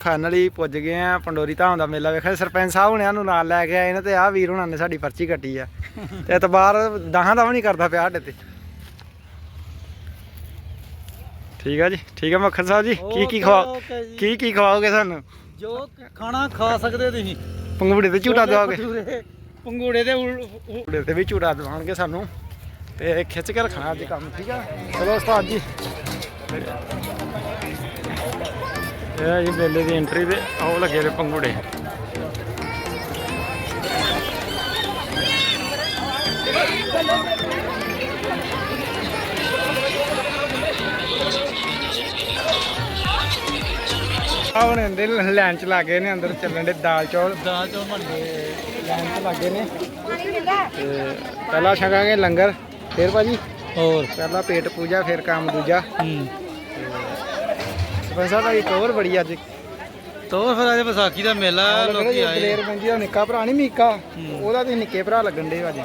Finally ਪੁੱਜ ਗਏ ਆ ਪੰਡੋਰੀ ਧਾਮ ਦਾ ਮੇਲਾ ਵੇਖਿਆ ਸਰਪੰਚ ਸਾਹਿਬ ਹੁਣਿਆਂ ਨੂੰ ਨਾਲ ਲੈ ਕੇ ਆਏ ਨੇ ਤੇ ਆਹ ਵੀਰ ਹੁਣਾਂ ਨੇ ਸਾਡੀ ਪਰਚੀ ਕੱਟੀ ਆ। ਤੇ ਇਤਬਾਰ ਦਹਾਂ ਦਾ ਵੀ ਨਹੀਂ ਕਰਦਾ ਪਿਆ ਸਾਡੇ ਤੇ। ਠੀਕ ਆ ਜੀ ਠੀਕ ਆ ਮੱਖਣ ਸਾਹਿਬ ਜੀ ਕੀ ਕੀ ਖਵਾ ਓਕੇ ਜੀ। ਕੀ ਕੀ ਖਵਾਓਗੇ ਸਾਨੂੰ? ਜੋ ਖਾਣਾ ਖਾ ਸਕਦੇ ਤੁਸੀਂ। ਪੰਗੂੜੇ ਤੇ ਝੂਟਾ ਦਵਾਓਗੇ? ਭਟੂਰੇ, ਪੰਗੂੜੇ ਦੇ ਉਲ- ਉ- ਪੰਗੂੜੇ ਤੇ ਵੀ ਝੂਟਾ ਦਵਾਉਣਗੇ ਸਾਨੂੰ। ਤੇ ਖਿੱਚ ਕੇ ਰੱਖਣਾ ਅੱਜ ਕੰਮ ਠੀਕ ਆ? ਚਲੋ ਉਸਤਾਦ ਜੀ। ਇਹ ਜੀ ਮੇਲੇ ਦੀ ਐਂਟਰੀ ਤੇ ਆਉ ਲੱਗੇ ਨੇ ਪੰਗੂੜੇ। ਆ ਹੁਣ ਇਹਦੇ ਲੈਣ ਚ ਲੱਗੇ ਨੇ ਅੰਦਰ ਚੱਲਣ ਦੇ ਦਾਲ ਚੌਲ। ਦਾਲ ਚੌਲ ਬਣਦੇ ਲਾਈਨ ਤੇ ਲੱਗੇ ਨੇ। ਤੇ ਪਹਿਲਾਂ ਛਕਾਂਗੇ ਲੰਗਰ ਫਿਰ ਭਾਜੀ? ਹੋਰ। ਪਹਿਲਾਂ ਪੇਟ ਪੂਜਾ ਫਿਰ ਕੰਮ ਦੂਜਾ। ਹੂੰ। ਸਰਪੰਚ ਸਾਹਿਬ ਦਾ ਇੱਕ ਹੋਰ ਬੜੀ ਅੱਜ। ਤੋ ਫਿਰ ਅੱਜ ਵਿਸਾਖੀ ਦਾ ਮੇਲਾ ਲੋਕੀ ਆਏ। ਦਲੇਰ ਬੰਦੀ ਦਾ ਨਿੱਕਾ ਭਰਾ ਨਹੀਂ ਮੀਕਾ। ਉਹਦਾ ਤੇ ਨਿੱਕੇ ਭਰਾ ਲੱਗਣ ਦੇ ਅੱਜ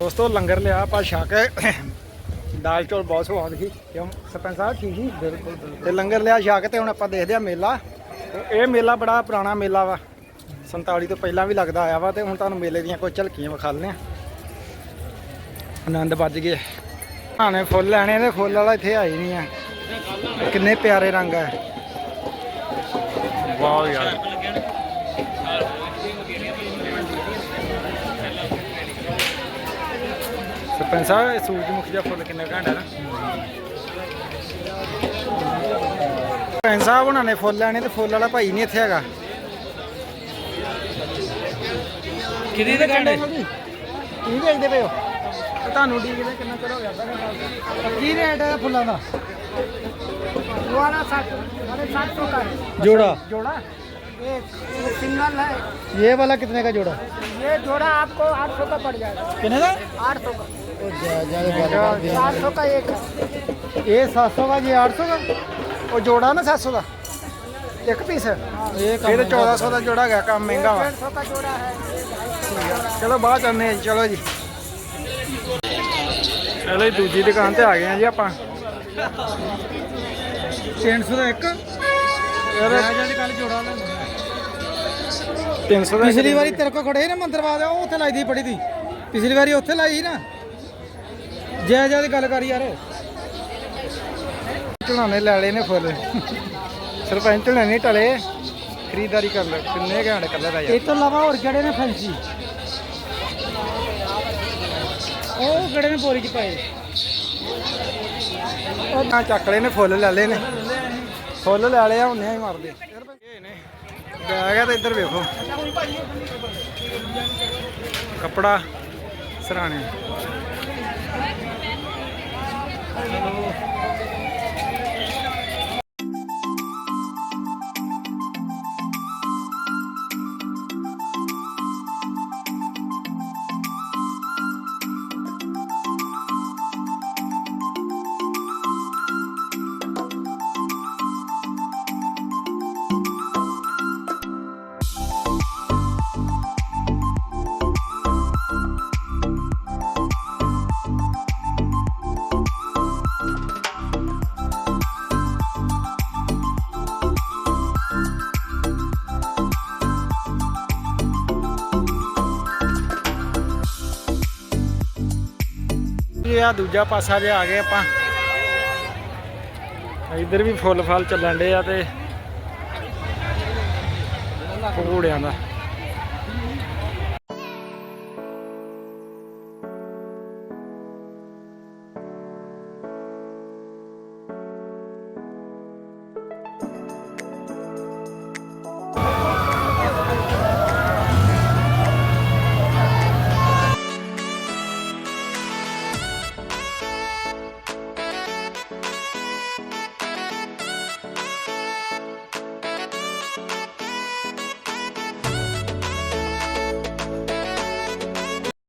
ਦੋਸਤੋ ਲੰਗਰ ਲਿਆ ਆਪਾਂ ਛਕ ਦਾਲ ਚੌਲ ਬਹੁਤ ਸਵਾਦ ਸੀ। ਕਿਉਂ? ਸਰਪੰਚ ਸਾਹਿਬ ਠੀਕ ਸੀ? ਬਿਲਕੁਲ ਤੇ ਲੰਗਰ ਲਿਆ ਛਕ ਤੇ ਹੁਣ ਆਪਾਂ ਦੇਖਦੇ ਆ ਮੇਲਾ। ਇਹ ਮੇਲਾ ਬੜਾ ਪੁਰਾਣਾ ਮੇਲਾ ਵਾ। 47 ਤੋਂ ਪਹਿਲਾਂ ਵੀ ਲੱਗਦਾ ਆਇਆ ਵਾ ਤੇ ਹੁਣ ਤੁਹਾਨੂੰ ਮੇਲੇ ਦੀਆਂ ਕੋਈ ਝਲਕੀਆਂ ਵਿਖਾ ਲੈਣੇ ਆ। ਆਨੰਦ ਵੱਜ ਗਏ ਆਣੇ ਫੁੱਲ ਲੈਣੇ ਤੇ ਫੁੱਲ ਵਾਲਾ ਇੱਥੇ ਆਈ ਨਹੀਂ ਆ। ਕਿੰਨੇ ਪਿਆਰੇ ਰੰਗ ਆ। ਵਾਓ ਯਾਰ। ਸਰਪੰਚ ਸਾਹਿਬ ਸੂਰਜਮੁਖੀ ਦਾ ਫੁੱਲ ਕਿੰਨਾ ਘੰਟਾ ਨਾ। ਸਰਪੰਚ ਸਾਹਿਬ ਉਹਨਾਂ ਨੇ ਫੁੱਲ ਲੈਣੇ ਤੇ ਫੁੱਲ ਵਾਲਾ ਭਾਈ ਨਹੀਂ ਇੱਥੇ ਹੈਗਾ। ਕਿਹਦੀ ਦੇ ਕੰਡੇ ਕੀ ਵੇਚਦੇ ਪਏ ਹੋ। ਤੁਹਾਨੂੰ ਡੀਕਦੇ ਕਿੰਨਾ ਚਿਰ ਹੋ ਗਿਆ? ਘੰਟਾ ਕੀ ਰੇਟ ਹੈ ਫੁੱਲਾਂ ਦਾ? दोबारा सात साढ़े सात सौ का है ਜੋੜਾ ਜੋੜਾ एक एक सिंगल है ਇਹ ਵਾਲਾ ਕਿਤਨੇ ਦਾ ਜੋੜਾ ये जोड़ा आपको आठ सौ का पड़ जाएगा ਕਿੰਨੇ ਦਾ आठ सौ का ਉਹ ਜਿਆਦਾ चार सौ का एक है ਇਹ 700 ਦਾ ਜੀ 800 ਦਾ ਉਹ ਜੋੜਾ ਨਾ 700 ਦਾ ਇੱਕ ਪੀਸ ਇਹ ਇਹ ਤਾਂ 1400 ਦਾ ਜੋੜਾ ਹੈਗਾ ਕੰਮ ਮਹਿੰਗਾ ਵਾ डेढ़ सौ का जोड़ा है ਚਲੋ ਬਾਅਦ ਚ ਆਉਂਦੇ ਹਾਂ ਜੀ, ਚਲੋ ਜੀ ਚਲੋ ਜੀ ਦੂਜੀ ਦੁਕਾਨ ਤੇ ਆ ਗਏ ਆ ਜੀ ਆਪਾਂ 300 ਦਾ ਇੱਕ? ਯਾਰ ਜਾਂਦੀ ਕੱਲ ਜੋੜਾ ਲੈਂਦਾ 300 ਦਾ ਪਿਛਲੀ ਵਾਰੀ ਤੇਰੇ ਕੋ ਖੜੇ ਨਾ ਮੰਦਰਵਾਦ ਉਹ ਉੱਥੇ ਲਾਈ ਦੀ ਪੜੀ ਦੀ। ਪਿਛਲੀ ਵਾਰੀ ਉੱਥੇ ਲਾਈ ਸੀ ਨਾ। ਜੈ ਜੈ ਦੀ ਗੱਲ ਕਰ ਯਾਰ। ਝੁਲਾਣੇ ਲੈ ਲਏ ਨੇ ਫੁੱਲ। ਸਰਪੰਚ ਨੇ ਨਹੀਂ ਟਲੇ। ਖਰੀਦਦਾਰੀ ਕਰ ਲੈ ਕਿੰਨੇ ਘੰਟੇ ਆ ਯਾਰ। ਇਹ ਤੋਂ ਇਲਾਵਾ ਹੋਰ ਕਿਹੜੇ ਨੇ ਫੈਂਸੀ? ਉਹ ਕਿਹੜੇ ਨੇ ਬੋਰੀ ਚ ਪਾਏ? ਉਹ ਨਾ ਚੱਕ ਲਏ ਨੇ, ਫੁੱਲ ਲੈ ਲੈ ਨੇ। ਫੁੱਲ ਲੈ ਲਏ ਆ ਹੁੰਨੇ ਹੀ ਮਾਰਦੇ। ਇਹ ਬੈਗ ਆ ਤੇ ਇੱਧਰ ਵੇਖੋ। ਕੱਪੜਾ ਸਰਾਣੇ। ਇਹ ਆ, ਦੂਜਾ ਪਾਸਾ ਜੇ ਆ ਗਏ ਆਪਾਂ। ਇੱਧਰ ਵੀ ਫੁੱਲ ਫਲ ਚੱਲਣ ਡੇ ਆ ਤੇ ਘੋੜਿਆਂ ਦਾ।